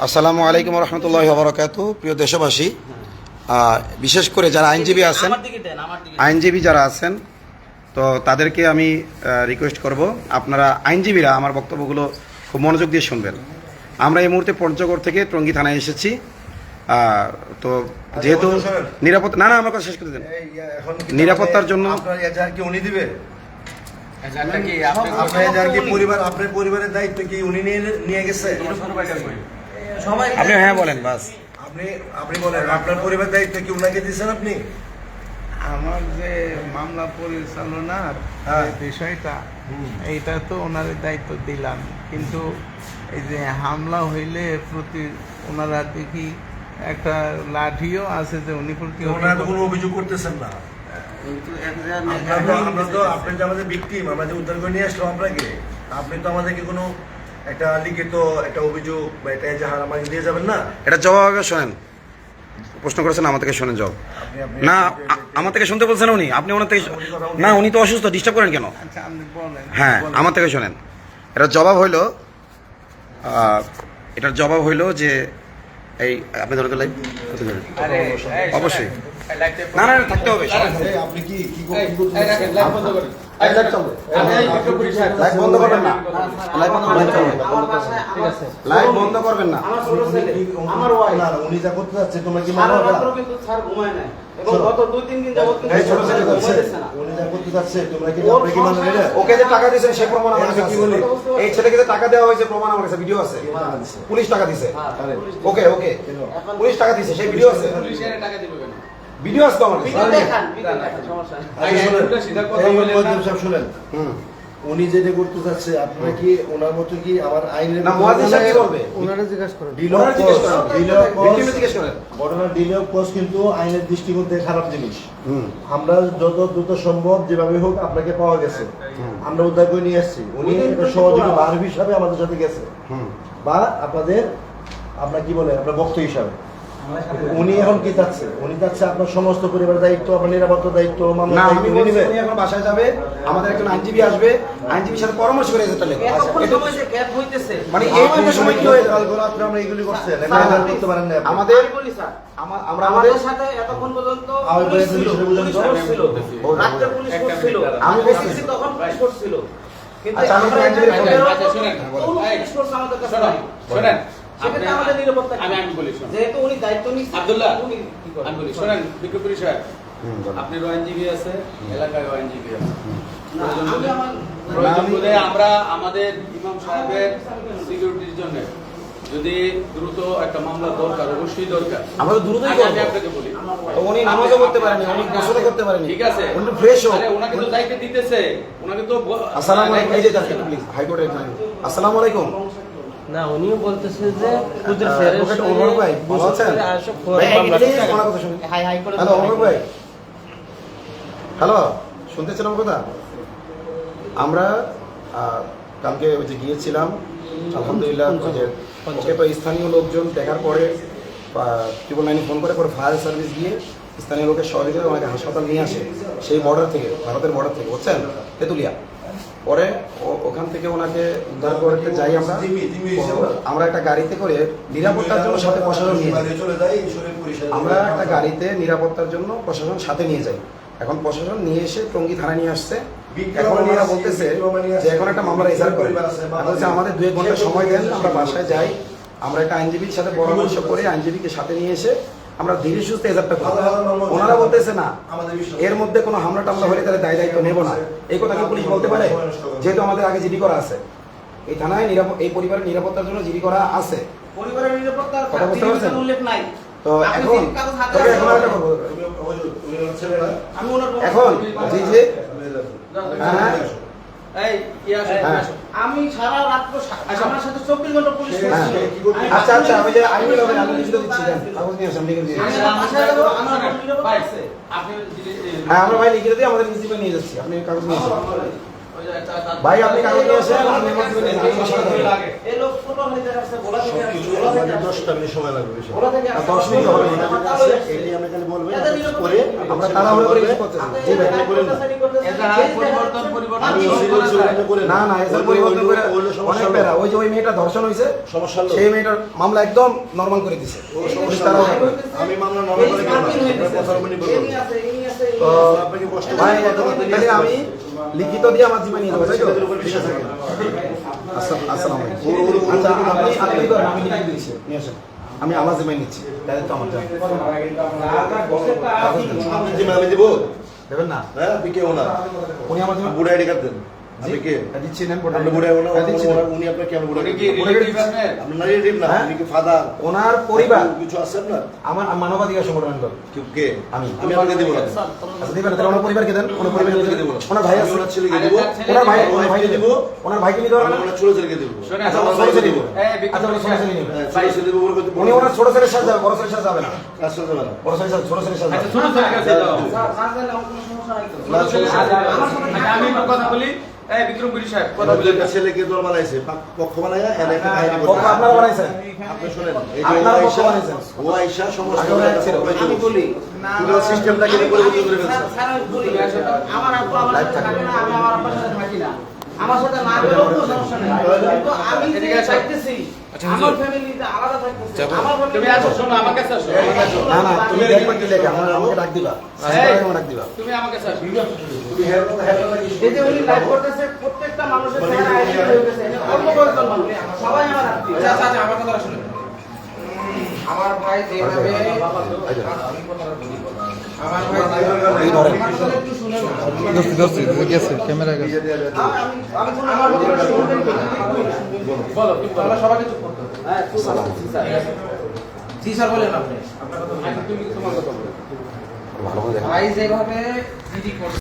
আসসালামু আলাইকুম রহমতুল্লাহ বরকাত প্রিয় দেশবাসী বিশেষ করে যারা আইনজীবী আছেন আমার দিকে দেন আমার দিকে আইনজীবী যারা আছেন তো তাদেরকে আমি রিকোয়েস্ট করব আপনারা আইনজীবীরা আমার বক্তব্যগুলো খুব মনোযোগ দিয়ে শুনবেন। আমরা এই মুহূর্তে পঞ্চগড় থেকে টঙ্গী থানায় এসেছি। তো যেহেতু নিরাপত্তা না না আমার কথা শেষ করে দেন। নিরাপত্তার জন্য- আপনার কি উনি দিবে? এজাহারটা কি আপনি আপনার এজাহার কি পরিবারের দায়িত্ব কি উনি নিয়ে নিয়ে গেছে? আপনি হ্যাঁ বলেন বাস। আপনি আপনি বলেন আপনার পরিবার দায়িত্ব কি উনাকে দিয়েছেন আপনি? আমার যে মামলা পরিচালনার হ্যাঁ। বিষয়টা এইটা তো ওনার দায়িত্ব দিলাম। কিন্তু এই যে হামলা হইলে প্রতি ওনারা দেখি একটা লাঠিও আছে যে উনি প্রতি ওনারা কোনো অভিযোগ করতেছেন না? আমরা তো আপনি যে আমাদের ভিকটিম আমরা যে উদ্ধার করে নিয়ে আসলাম আপনাকে আপনি তো আমাদেরকে কোনো একটা লিখিত একটা অভিযোগ বা একটা এজাহার আমাকে দিয়ে যাবেন না? এটা জবাব আগে শোনেন। প্রশ্ন করেছেন আমার থেকে শোনেন আপনি না আমার থেকে শুনতে বলছেন উনি। আপনি ওনার থেকে না উনি তো অসুস্থ ডিস্টার্ব করেন কেন? আচ্ছা হ্যাঁ আমার থেকে শোনেন। এটার জবাব হইল এটার জবাব হইল যে এই আপনি ধরে তো লাইভ অবশ্যই। না না না, থাকতে হবে আপনি কি কি এই, এই, রাখেন, লাইট বন্ধ করেন। এই, লাইট চলবে। লাইট বন্ধ করবেন না। লাইট বন্ধ লাইট চলবে আমার বাসায় আমার লাইট বন্ধ করবেন না। আমার ছেলে ওয়াইফ না না, উনি যা করতে যাচ্ছে তোমরা কি সারা কিন্তু স্যার ঘুমায় নাই। এবং গত দুই তিন দিন যাবত কিন্তু ছোট ছেলে ঘুমাইতেছে না। উনি যা করতে যাচ্ছে তোমরা কি আপনি কি মানো এটা ওকে যে টাকা দিয়েছেন সে প্রমাণ আমার কাছে কি বলি? এই ছেলেকে যে টাকা দেওয়া হয়েছে প্রমাণ আমার কাছে ভিডিও আছে। পুলিশ টাকা দিছে হ্যাঁ, ওকে ওকে। পুলিশ টাকা সেই ভিডিও আছে। কাছে ভিডিও সাহেব শুনেন। উনি যেটা করতে যাচ্ছে আপনারা কি ওনার মতো কি আমার আইনের না মুয়াজ্জিন সাহেব কি বলবে? ওনারা জিজ্ঞাসা করেন। ওনারা জিজ্ঞেস করেন। ভিক্টিমে ডিলে জিজ্ঞেস করেন। ঘটনা ডিলে কজ কিন্তু আইনের দৃষ্টিকোণ থেকে খারাপ জিনিস। হুম। আমরা যত দ্রুত সম্ভব যেভাবে হোক আপনাকে পাওয়া গেছে। আমরা উদ্ধার করে নিয়ে আসছি উনি একটা সহযোগী বার হিসাবে আমাদের সাথে গেছে। হুম। বা আপনাদের আপনার কি বলে আপনার বক্ত হিসাবে। উনি এখন কি চাচ্ছে? উনি চাচ্ছে আপনার সমস্ত পরিবার দায়িত্ব আপনার নিরাপত্তা দায়িত্ব মামলা না আমি উনি বলছি উনি এখন বাসায় যাবে আমাদের একজন আইনজীবী আসবে আইনজীবীর সাথে পরামর্শ করে যেতে গ্যাপ হইতেছে। মানে এই পর্যন্ত সময় কি হয়ে কাল করে আপনি আমরা এগুলি করছেন করতে পারেন না। আমাদের বলি স্যার। আমা- আমরা আমাদের সাথে এতক্ষণ পর্যন্ত পুলিশ ছিল, পুলিশ ছিল। বলুন, রাত্রে পুলিশ ছিল। আমি বলছি। তখন পুলিশ ফোর্স ছিল। কিন্তু আচ্ছা, আমি এখন আইনজীবীর আচ্ছা, পুলিশ ফোর্স আমাদের কাছে? শোনেন। সেক্ষেত্রে আমাদের নিরাপত্তা আমি আমি বলি শোনেন যেহেতু উনি দায়িত্ব নিচ্ছেন, আব্দুল্লাহ, উনি কি করবেন? আমি বলি শোনেন বিজ্ঞপুরি সাহেব আপনার আইনজীবী আছে এলাকায় আইনজীবী আছে। না, প্রয়োজন আমি হলে- আমার- প্রয়োজন আমি- হলে আমরা আমাদের ইমাম সাহেবের সিকিউরিটির জন্য যদি দ্রুত একটা মামলা দরকার অবশ্যই দরকার। আমরা দ্রুতই আপনাকে বলি। উনি নামাজও করতে পারেনি উনি গোসলও করতে পারেনি। ঠিক আছে। উনি ফ্রেশ হোক। আরে ওনাকে তো দায়িত্ব দিতেছে। ওনাকে তো আসসালামু আলাইকুম। এই যে দেখেন প্লিজ হাইকোর্টে আসসালামু আলাইকুম। না উনিও বলতেছে যে খুদের ফেরেশ অ্যাডভোকেট ওমর ভাই। হাই হাই করে হ্যালো ভাই। হ্যালো শুনতেছেন আমার কথা? আমরা কালকে ওই যে গিয়েছিলাম আলহামদুলিল্লাহ ওকে তো স্থানীয় লোকজন দেখার পরে ট্রিপল নাইনে ফোন করে পরে ফায়ার সার্ভিস গিয়ে স্থানীয় লোকের সহযোগিতা ওনাকে হাসপাতাল নিয়ে আসে সেই বর্ডার থেকে ভারতের বর্ডার থেকে। বুঝছেন? তেঁতুলিয়া। পরে ওখান থেকে ওনাকে উদ্ধার করতে যাই আমরা? আমরা একটা গাড়িতে করে নিরাপত্তার জন্য সাথে প্রশাসন নিয়ে যাই। আমরা একটা গাড়িতে নিরাপত্তার জন্য প্রশাসন সাথে নিয়ে যাই। এখন প্রশাসন নিয়ে এসে টঙ্গি থানায় নিয়ে আসছে। এখন বলতেছে যে এখন একটা মামলা রেজাল্ট করে। আমাদের দুই এক ঘণ্টা সময় দেন আমরা বাসায় যাই। আমরা একটা আইনজীবীর সাথে পরামর্শ করে আইনজীবীকে সাথে নিয়ে এসে আমরা ধীরে সুস্থে এজারটা করি ওনারা বলতেছে না এর মধ্যে কোনো হামলা টামলা হলে তাহলে দায় দায়িত্ব নেব না। এই কথা কি পুলিশ বলতে পারে? যেহেতু আমাদের আগে জিডি করা আছে। এই থানায় নিরাপদ এই পরিবারের নিরাপত্তার জন্য জিডি করা আছে। পরিবারের নিরাপত্তার কথা বুঝতে পারছেন? উল্লেখ নাই। তো এখন জি জি। হ্যাঁ। আমি সারা রাত্র আমার সাথে চব্বিশ ঘণ্টা পুলিশ আমি আচ্ছা আচ্ছা আমি যে আমি দিচ্ছি কাগজ নিয়ে লিখে দিয়ে যদি- হ্যাঁ আমরা ভাই লিখে দিয়ে আমাদের প্রিন্সিপাল নিয়ে যাচ্ছি। আপনি কাগজ নিয়ে আসেন। ভাই আপনি কাগজ নিয়ে এসে আমি আমার জন্য নিয়ে যাব, আমার সাথে থাকবেন। এই লোক ছোট হইতে আসছে, গোলা থেকে আসছে, সবকিছু গোলা থেকে আমাদের আসছে। দশটা মিনিট সময় লাগবে। দশ মিনিট হবে এটা আপনি খালি বলবেন, করে আমরা তাড়াহুড়ো করে জি ভাই না। না। না এসব পরিবর্তন করে অনেক প্যারা ওই যে ওই মেয়েটা ধর্ষণ হয়েছে সমস্যা হলো। সেই মেয়েটার মামলা একদম নরমাল করে দিছে। ও সমস্যা আমি মামলা নরমাল করে আমি লিখিত দিয়ে আমার জীবন নিয়ে যাবে তাই তো। আসসালাম- ওর- আচ্ছা আপনি আপনি আমি দিচ্ছি নিয়ে আসেন আমি আমার জিম্মায় নিচ্ছি দায়িত্ব আমার যান আপনি জিম্মা আমি দিব? দেবেন না হ্যাঁ, আপনি কে ওনার? উনি আমার জিম্মা বুড়া আইডি কার্ড দেন। আপনি কে? হ্যাঁ, দিচ্ছি নেন আপনি বুড়া হ্যাঁ, ওনার- উনি আপনার কেমন বুড়া? হ্যাঁ। আপনার relative না, হ্যাঁ? আপনি কি father? ওনার পরিবার কিছু আছে আপনার? আমার মানবাধিকার সংগঠন দল কে? আমি। আমি আপনাকে দিব না। আচ্ছা দিবেন তাহলে ওনার পরিবারকে দেন ওনার পরিবারকে দিব। ওনার ভাই আছে ওনার ছেলেকে দিব। ওনার ভাই ওনার ভাইকে দিব। ওনার ভাইকে নিতে পারবেন ওনার ছোট ছেলেকে দিব। আচ্ছা ওনার ছোট ছেলে দিব। আচ্ছা ওনার ছোট ছেলে নিবে হ্যাঁ, ছেলে দিব, উনি ওনার ছোট ছেলের সাথে যাবে বড় ছেলের সাথে যাবে না কাজ চলতে পারে না। বড় ছেলের সাথে ছোট ছেলের সাথে যাবে। স্যার, না জানলে আমার কোনো সমস্যা নাই তো। না, সমস্যা নেই। আমার সাথে আমি কথা বলি এই বিক্রম গুলি সাহেব কথা ওনার ছেলেকে দল বানাইছে, পক্ষ বানাইয়া এর একটা কাহিনী পক্ষ আপনারা বানাইছেন আপনি শুনেন, এই যে আপনারা পক্ষ বানাইছেন। ও ছিল। পক্ষ আমি বলি পুরো সিস্টেমটাকে পরিবর্তন করে ফেলছে স্যার, স্যার, আমি বলি, আমার আব্বু আমার সাথে থাকে না, আমি আমার আব্বার সাথে থাকি না। আমার সাথে না গেলেও কোনো সমস্যা নেই। কিন্তু আমি যে চাইতেছি, আমার ফ্যামিলিতে আলাদা থাকতেছে। আমার তুমি আসো শোনো আমার কাছে আসো আমার কাছে আসো। না না তুমি দেখবে কি লেখা আমার আমাকে ডাক দিবা আমাকে ডাক দিবা তুমি আমার কাছে আসো এই যে উনি লাইভ করতেছে, প্রত্যেকটা মানুষের চেহারা identity হয়ে গেছে। অল্প কয়েকজন মানুষ। সবাই আমার আত্মীয়। আচ্ছা আচ্ছা আমার কথা শুনুন আমার ভাই যেভাবে। আমি- কথা? বলো হ্যাঁ তোমার কথা বলো। ভালো করে দেখা।